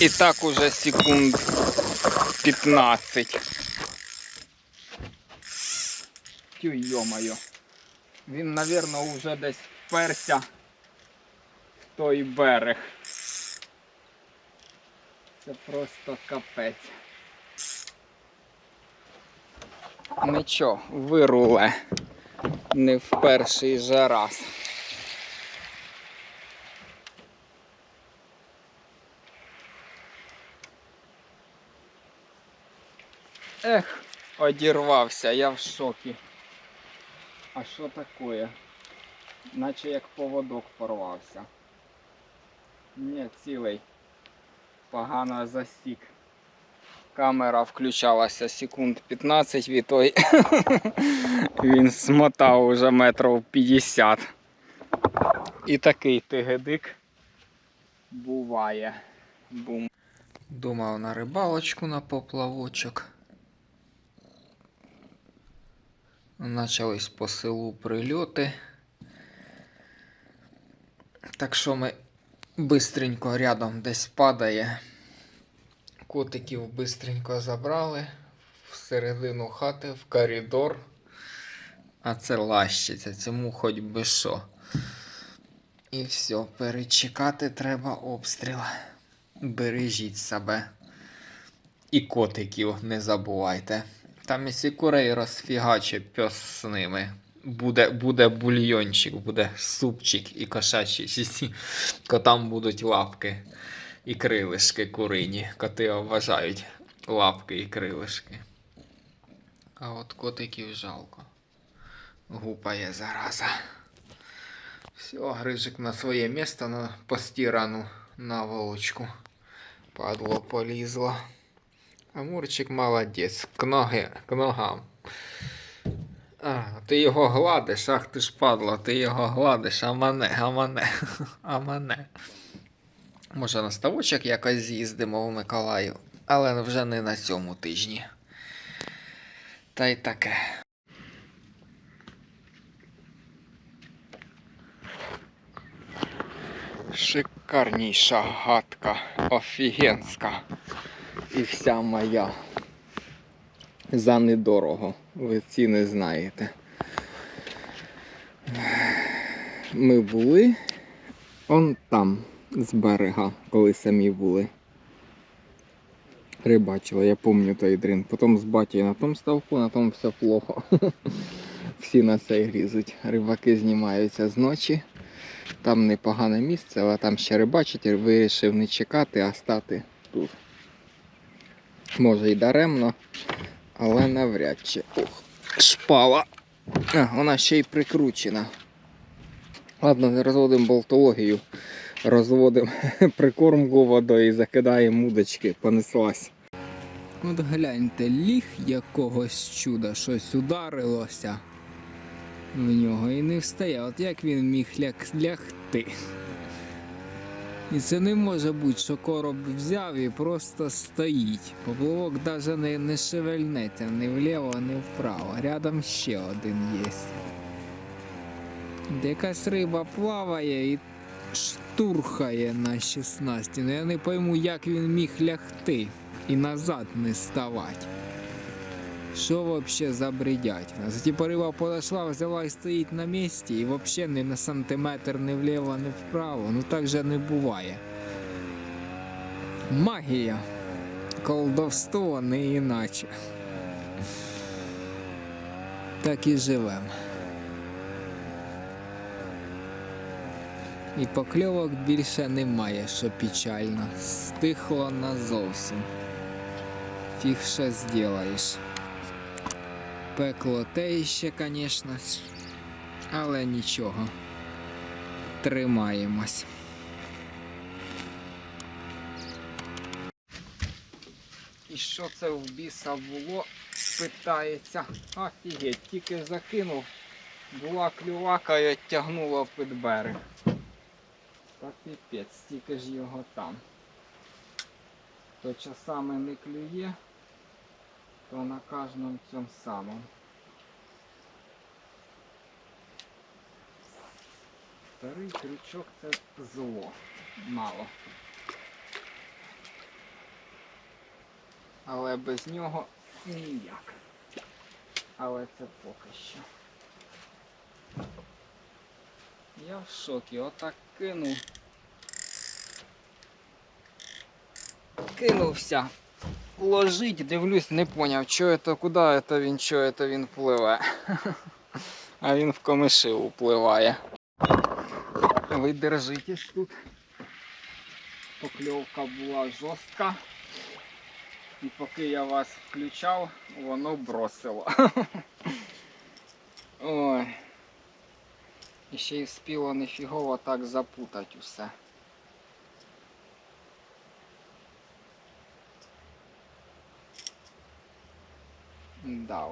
І так уже секунд 15. Тю йо-моє. Він, напевно, вже десь вперся в той берег. Це просто капець. Нічого, вируле. Не в перший же раз. Ех, одірвався, я в шокі. А що таке? Наче як поводок порвався. Ні, цілий. Погано засік. Камера включалася секунд 15 від той. Він смотав уже метрів 50. І такий тигедик буває. Бум. Думав на рибалочку на поплавочок. Начались по селу прильоти. Так що ми бистренько рядом десь падає. Котиків бистренько забрали всередину хати, в коридор. А це лащиться, цьому хоч би що. І все, перечекати треба обстріл. Бережіть себе. І котиків не забувайте. Там якщо курей розфігаче пес з ними. Буде, буде бульйончик, буде супчик і кошачий. Котам будуть лапки і крилишки курині. Коти вважають лапки і крилишки. А от котиків жалко. Гупає зараза. Все, грижик на своє місце на постірану наволочку. Падло полізло. А Мурчик молодець, к, ноги, к ногам. А, ти його гладиш, ах ти ж падла, ти його гладиш, а мене, а мене, а мене. Може на ставочок якось з'їздимо в Миколаїв, але вже не на цьому тижні. Та й таке. Шикарніша гадка, офігенська. І вся моя. За недорого. Ви ціни знаєте. Ми були он там, з берега, коли самі були. Рибачили, я пам'ятаю той дрин. Потім з батьком на тому ставку, на тому все плохо. Всі на це грізуть. Рибаки знімаються з ночі. Там непогане місце, але там ще рибачить, вирішив не чекати, а стати тут. Може і даремно, але навряд чи. Ох, шпала. А, вона ще й прикручена. Ладно, не розводимо болтологію. Розводимо прикормку водою і закидаємо удочки, понеслась. От гляньте, ліг якогось чуда, щось ударилося в нього і не встає. От як він міг ляг- лягти? І це не може бути, що короб взяв і просто стоїть. Поплавок навіть не, не шевельнеться ні вліво, ні вправо. Рядом ще один є. Де Якась риба плаває і штурхає на 16. Ну я не пойму, як він міг лягти і назад не ставати. Що вообще за бредятина? Типа риба подошла, взяла і стоїть на місці і вообще не на сантиметр ні вліво, ні вправо. Ну так же не буває. Магія. Колдовство не іначе. Так і живем. І покльовок більше немає, що печально. Стихло назовсім. Фіг ще зробиш. Пекло те ще, звісно, але нічого. Тримаємось. І що це в біса було? Питається. Офігеть, тільки закинув, була клювака і оттягнула під берег. Та піпець, стільки ж його там. То часами не клює, то на кожному цьому самому. Старий крючок це зло. Мало. Але без нього ніяк. Але це поки що. Я в шокі, отак кинув. Кинувся. Ложить, дивлюсь, не поняв, що це, куди це він, що це він пливе. А він в комиши впливає. Ви держитесь тут. Покльовка була жорстка. І поки я вас включав, воно бросило. Ой. І ще й вспіло нефігово так запутати усе. Да.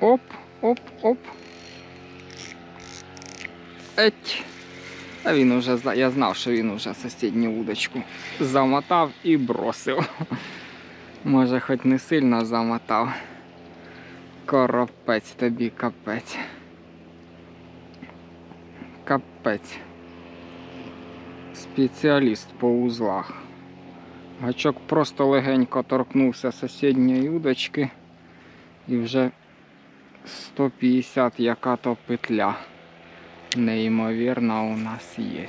Оп, оп, оп. Еть. А він уже я знав, що він уже сусідню удочку замотав і бросив. Може, хоч не сильно замотав. Коропець тобі капець. Капець. Спеціаліст по узлах. Гачок просто легенько торкнувся сусідньої удочки і вже 150 яка то петля. Неймовірно у нас є.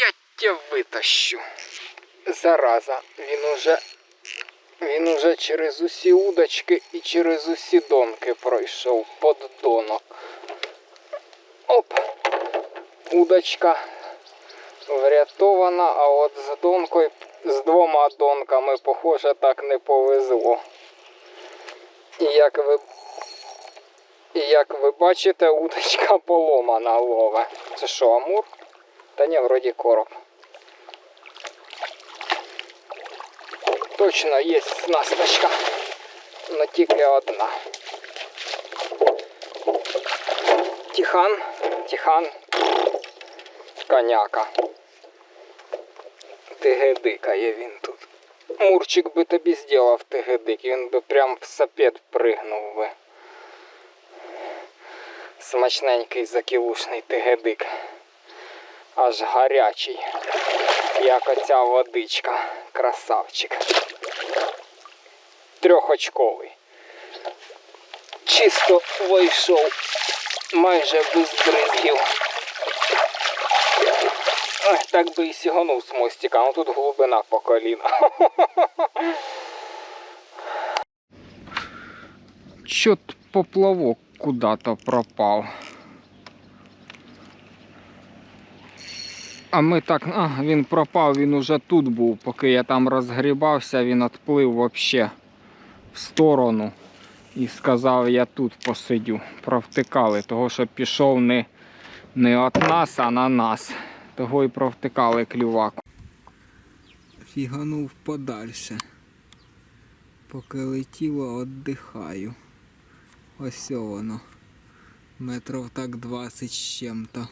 Я тебе витащу. Зараза, він уже. Він уже через усі удочки і через усі донки пройшов поддонок. Оп! Удочка врятована, а от з донкою, з двома донками, похоже, так не повезло. І як ви, і як ви бачите, удочка поломана лове. Це що, амур? Та ні, вроді короб. Точно є снасточка, но тільки одна. Тихан, Тихан, коняка. Тигедикає він тут. Мурчик би тобі зробив тигедик, він би прям в сапет пригнув би. Смачненький закілушний тигедик. Аж гарячий, як оця водичка. Красавчик. Трьохочковий. Чисто вийшов майже без бризків. Ой, так би і сіганув з мостика, а тут глибина по коліна. Чот поплавок куда-то пропав. А ми так, а, він пропав, він уже тут був, поки я там розгрібався, він відплив вообще в сторону і сказав, я тут посидю. Провтикали, того що пішов не, не від нас, а на нас. Того і провтикали клюваку. Фіганув подальше. Поки летіло, віддихаю. Ось воно. Метров так 20 з чим-то.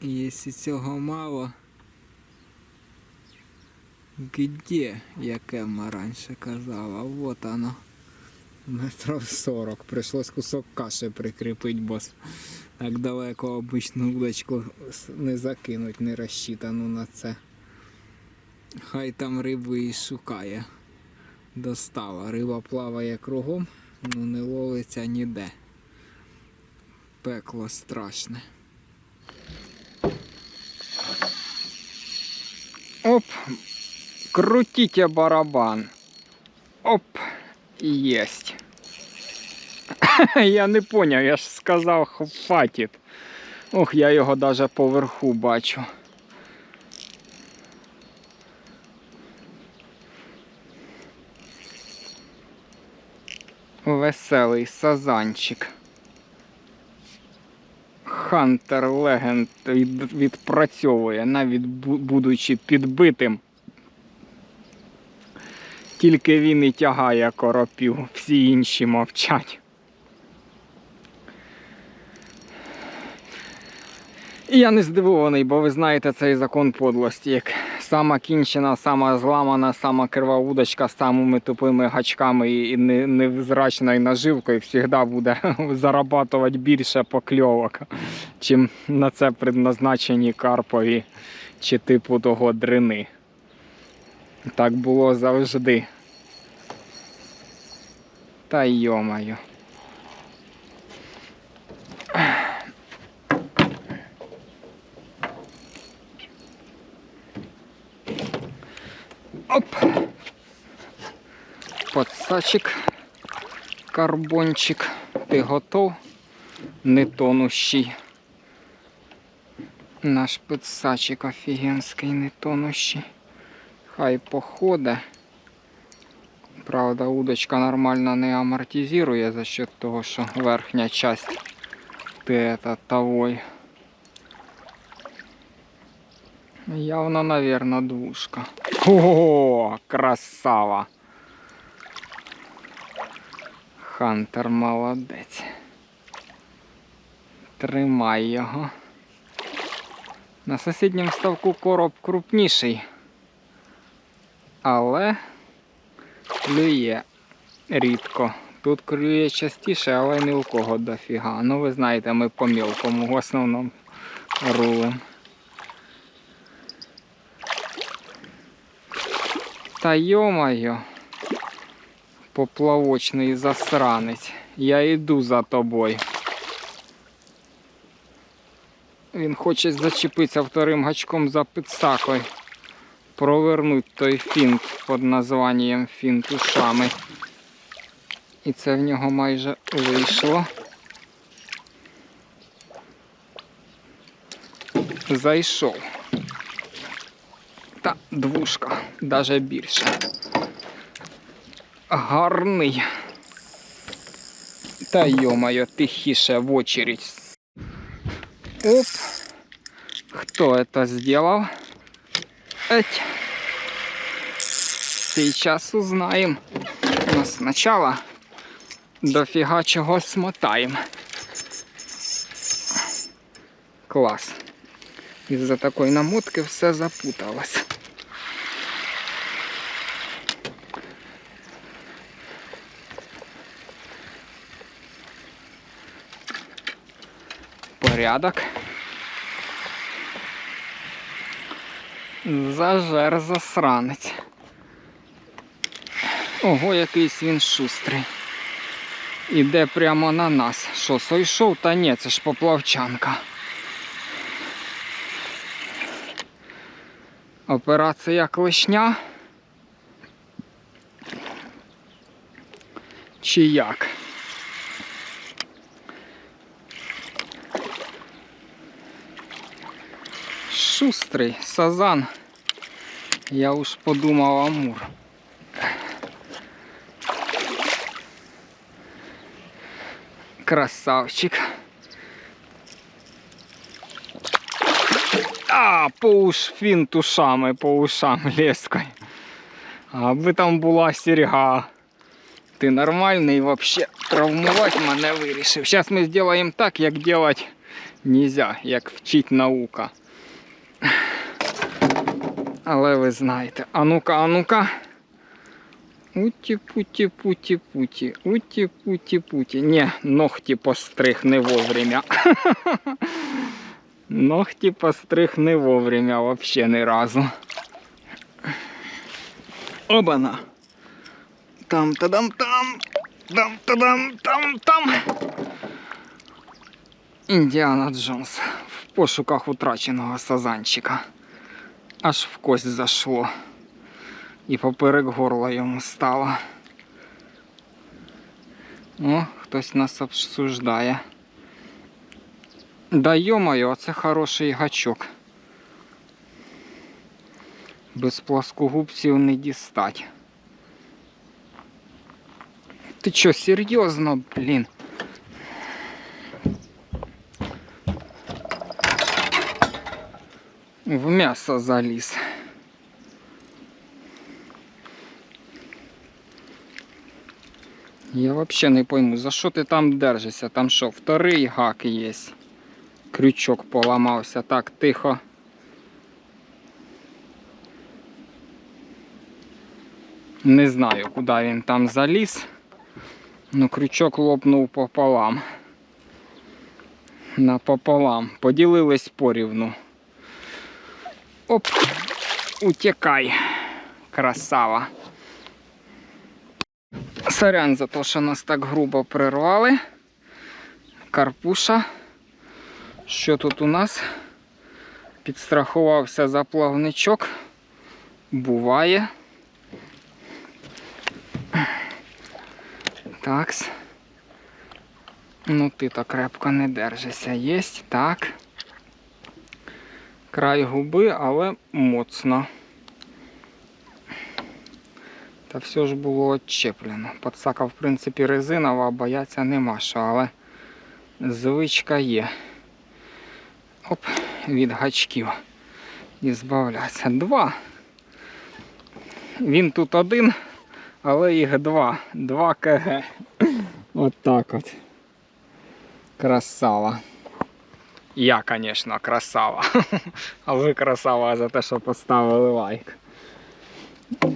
І Якщо цього мало, где, як Емма раніше казала, вот оно. Метров 40. Пришлось кусок каші прикріпити, бо так далеко обичну удочку не закинуть, не розчитану на це. Хай там риби і шукає. Достала. Риба плаває кругом, ну не ловиться ніде. Пекло страшне. Оп. Крутите барабан. Оп. Есть. я не поняв, я ж сказав, хватит. Ох, я його даже поверху бачу. Веселий сазанчик. Хантер Легенд відпрацьовує, навіть будучи підбитим. Тільки він і тягає коропів, всі інші мовчать. І я не здивований, бо ви знаєте цей закон подлості. Як Сама кінчена, сама зламана, сама крива удочка з самими тупими гачками і невзрачною наживкою завжди буде зарабатувати більше покльовок, чим на це предназначені карпові чи типу того дрини. Так було завжди. Та йомаю. Оп. Подсачик. Карбончик. Ти готов? Не тонущий. Наш підсачик офігенський, не тонущий. Хай походе. Правда, удочка нормально не амортизує за счет того, що верхня часть ти тавой. Явно, наверное, двушка. О, красава! Хантер молодець. Тримай його. На сусідньому ставку короб крупніший. Але клює рідко. Тут клює частіше, але не у кого дофіга. Ну ви знаєте, ми по мілкому в основному рулем. Та йо-моє, поплавочний засранець. Я йду за тобою. Він хоче зачепитися вторим гачком за підсакою. Провернуть той фінт під названням фінт ушами. І це в нього майже вийшло. Зайшов. Та двушка, даже більше. Гарний. Та йомайо, тихіше в очередь. Оп. Кто это сделал? Эть. Сейчас узнаем. Но сначала дофига чего смотаем. Класс. Из-за такой намотки все запуталось. Порядок. Зажер засранець. Ого, якийсь він шустрий. Іде прямо на нас. Що, сойшов? Та ні, це ж поплавчанка. Операція клешня. Чи як? Шустрий сазан. Я уж подумав амур. Красавчик. А, по уш фінт ушами, по ушам лескою. Аби там була серьга. Ти нормальний вообще травмувати мене вирішив. Зараз ми зробимо так, як делать нельзя, як вчить наука. Але ви знаєте. А ну-ка, а ну-ка. Уті-путі-путі-путі. Уті-путі-путі. Ні, ногті постриг не вовремя. Ногті постриг не вовремя вообще ні разу. Обана. Там тадам там. Там тадам там там. Індіана Джонс в пошуках утраченого сазанчика. Аж в кость зашло. І поперек горла йому стало. О, хтось нас обсуждає. Да йо-моє, це хороший гачок. Без плоскогубців не дістать. Ти чо, серйозно, блін? В м'ясо заліз. Я вообще не пойму, за що ти там держишся? Там що, вторий гак є? Крючок поламався. Так, тихо. Не знаю, куди він там заліз. Ну, крючок лопнув пополам. Напополам. Поділились порівну. Оп, утікай, красава. Сорян за те, що нас так грубо прирвали. Карпуша. Що тут у нас? Підстрахувався за плавничок. Буває. Такс. Ну ти то крепко не держишся. Єсть, так. Край губи, але моцно. Та все ж було отчеплено. Подсака, в принципі, резинова, бояться нема що, але звичка є. Оп, від гачків. І збавлятися. Два. Він тут один, але їх два. Два КГ. От так от. Красава. Я, звісно, красава. А ви красава за те, що поставили лайк.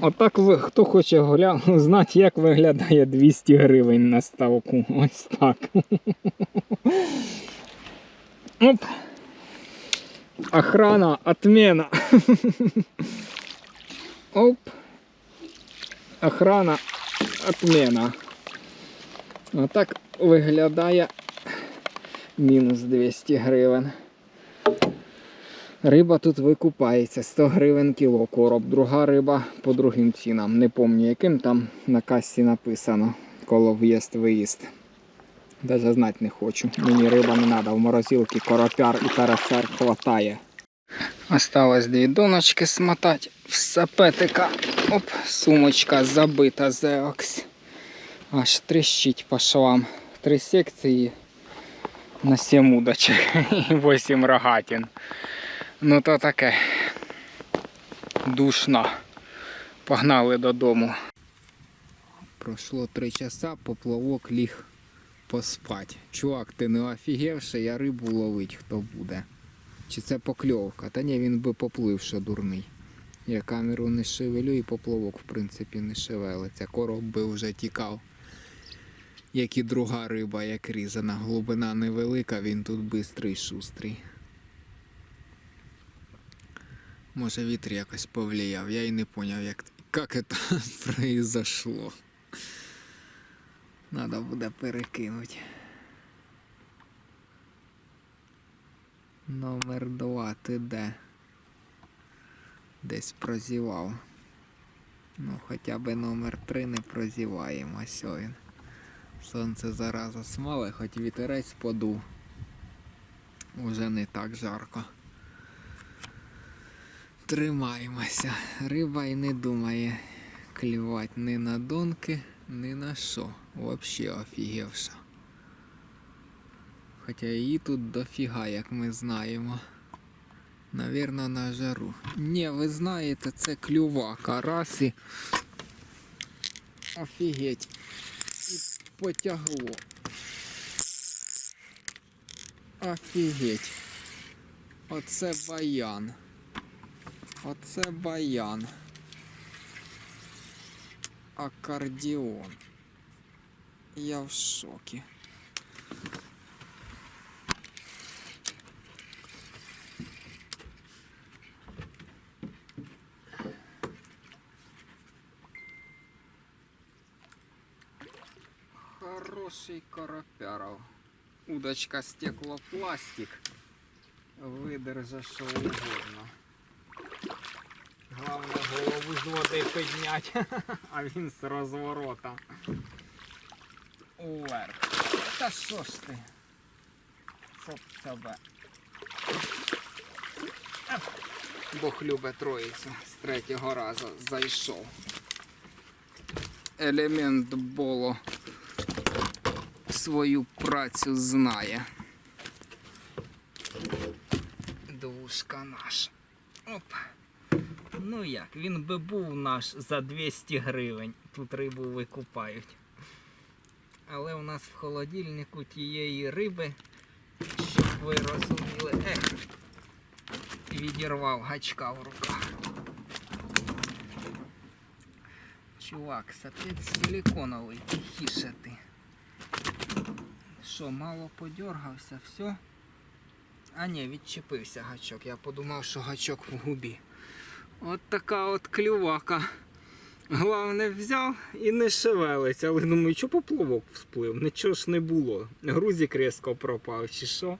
Отак хто хоче гля... знати, як виглядає 200 гривень на ставку. Ось так. Оп. Охрана, отмена. Оп. Охрана, отмена. Отак виглядає мінус 200 гривень. Риба тут викупається 100 гривень кіло короб. Друга риба по другим цінам. Не пам'ятаю, яким там на касі написано, коло в'їзд-виїзд. Даже знати не хочу. Мені риба не треба, в морозилці коропяр і карасяр хватає. Осталось дві доночки смотати. Все петика. Оп, сумочка забита зеокс. Аж тріщить по швам. Три секції на 7 удочок і 8 рогатин. Ну то таке. Душно. Погнали додому. Пройшло 3 часа, поплавок ліг поспать. Чувак, ти не офігевши, я рибу ловить хто буде. Чи це покльовка? Та ні, він би поплив, що дурний. Я камеру не шевелю і поплавок, в принципі, не шевелиться. Короб би вже тікав. Як і друга риба, як різана. Глибина невелика, він тут бистрий, шустрий. Може вітер якось повлияв, я і не поняв, як, як це произошло. Надо буде перекинути. Номер два, ти де? Десь прозівав. Ну, хоча б номер три не прозіваємо. Він. Сонце зараза смале, хоч вітерець подув. Уже не так жарко. Тримаємося. Риба і не думає клювати ні на донки, ні на що. Вообще офігевша. Хоча її тут дофіга, як ми знаємо. Навірно, на жару. Ні, ви знаєте, це клюва караси. Офігеть. Потягло. Офігеть. Оце баян. Оце баян. Аккордіон. Я в шокі. Хороший коропяров. Удочка стеклопластик. Видержа що угодно. Головне голову з води підняти, а він з розворота. Уверх. Та що ж ти? Соп тебе. Бог любе троїцю з третього разу зайшов. Елемент боло свою працю знає. Двушка наша. Оп. Ну як, він би був наш за 200 гривень. Тут рибу викупають. Але у нас в холодильнику тієї риби, щоб ви розуміли, ех, відірвав гачка в руках. Чувак, сапець силиконовий, тихіше ти. Що, мало подергався, все? А ні, відчепився гачок. Я подумав, що гачок в губі. От така от клювака. Головне взяв і не шевелиться, але думаю, що поплавок всплив? Нічого ж не було. Грузик різко пропав, чи що?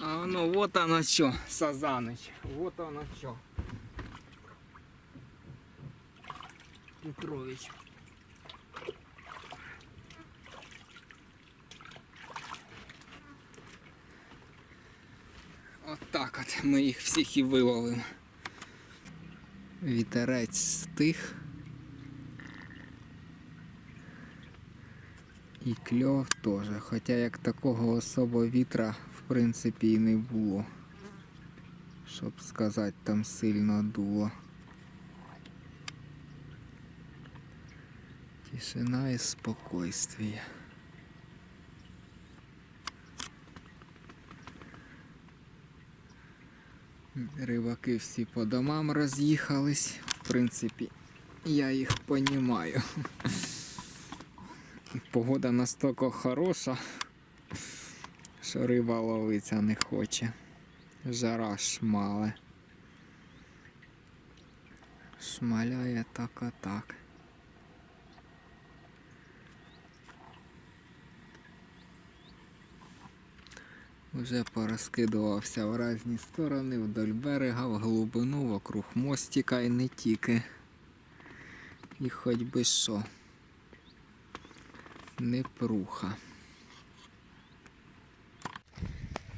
А воно, вот оно що, Сазанич. Вот оно що. Петрович. От от ми їх всіх і виловимо. Вітерець стих. І кльов теж, хоча як такого особо вітра в принципі і не було. Щоб сказати, там сильно дуло. Тишина і спокойствие. Рибаки всі по домам роз'їхались. В принципі, я їх понімаю. Погода настільки хороша, що риба ловиться не хоче. Жара шмале. Шмаляє так а так. Уже порозкидувався в різні сторони, вдоль берега, в глибину, вокруг мостика і не тільки. І хоч би що. Не пруха.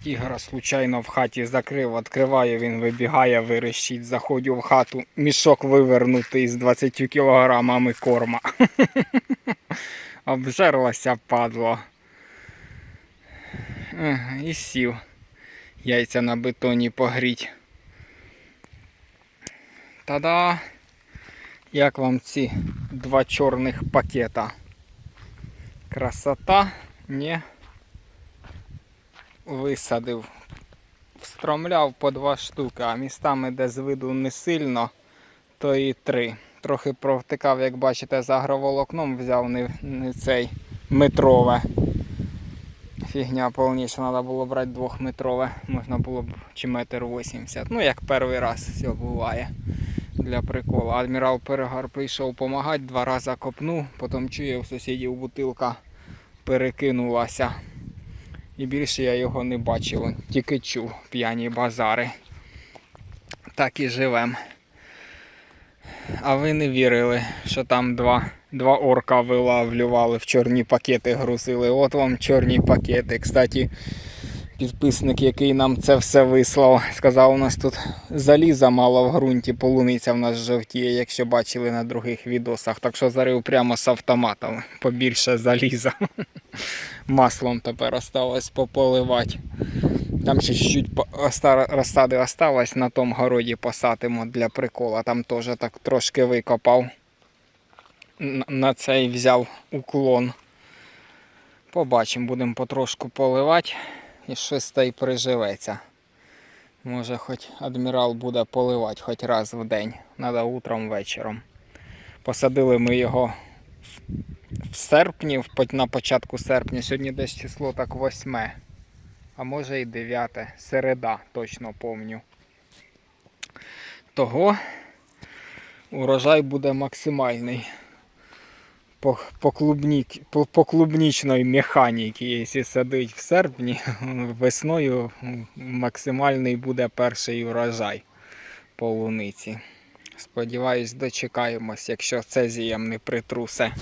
Тігра случайно в хаті закрив, відкриваю, він вибігає, вирощить, заходжу в хату, мішок вивернутий з 20 кілограмами корма. Обжерлася падло. І сів. Яйця на бетоні погріть. Та-да! Як вам ці два чорних пакета? Красота, не висадив. Встромляв по два штуки, а містами, де з виду не сильно, то і три. Трохи провтикав, як бачите, з агроволокном взяв не, не цей метрове. Фігня повніше, треба було брати двохметрове, можна було б чи метр вісімдесят. Ну як перший раз все буває для приколу. Адмірал Перегар прийшов допомагати, два рази копнув, потім чує у сусідів бутилка перекинулася. І більше я його не бачив, тільки чув п'яні базари. Так і живем. А ви не вірили, що там два, два орка вилавлювали, в чорні пакети грузили. От вам чорні пакети. Кстати, підписник, який нам це все вислав, сказав, у нас тут заліза мало в ґрунті, полуниця в нас жовтіє, якщо бачили на других відосах. Так що зарив прямо з автоматом. Побільше заліза. Маслом тепер осталось пополивати. Там ще чуть-чуть розсади осталось, на тому городі посадимо для прикола. Там теж так трошки викопав. На цей взяв уклон. Побачимо, будемо потрошку поливати і щось та й приживеться. Може хоч адмірал буде поливати хоч раз в день. Треба утром вечором. Посадили ми його в серпні, на початку серпня. Сьогодні десь число так восьме. А може і дев'яте. Середа, точно помню. Того урожай буде максимальний. По, по, клубнік, по, по клубнічної механіки, якщо садить в серпні, весною максимальний буде перший урожай полуниці. Сподіваюсь, дочекаємось, якщо цезієм не притрусе.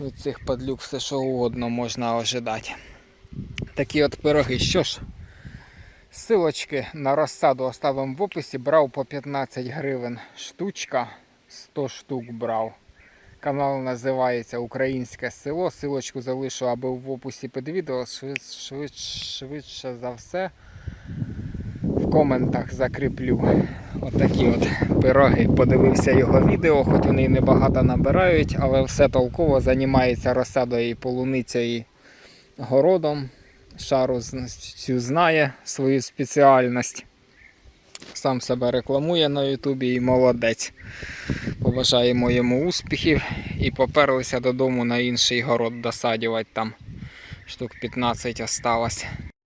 Від цих падлюк все що угодно можна ожидати. Такі от пироги. Що ж, силочки на розсаду оставимо в описі. Брав по 15 гривень штучка, 100 штук брав. Канал називається Українське село. Силочку залишу або в описі під відео. Швид, швидше за все в коментах закріплю. Отакі от пироги. Подивився його відео, хоч вони небагато набирають, але все толково займається розсадою і полуницею і городом. Шару цю знає свою спеціальність. Сам себе рекламує на Ютубі і молодець. Побажаємо йому успіхів і поперлися додому на інший город досадювати там. Штук 15 осталось.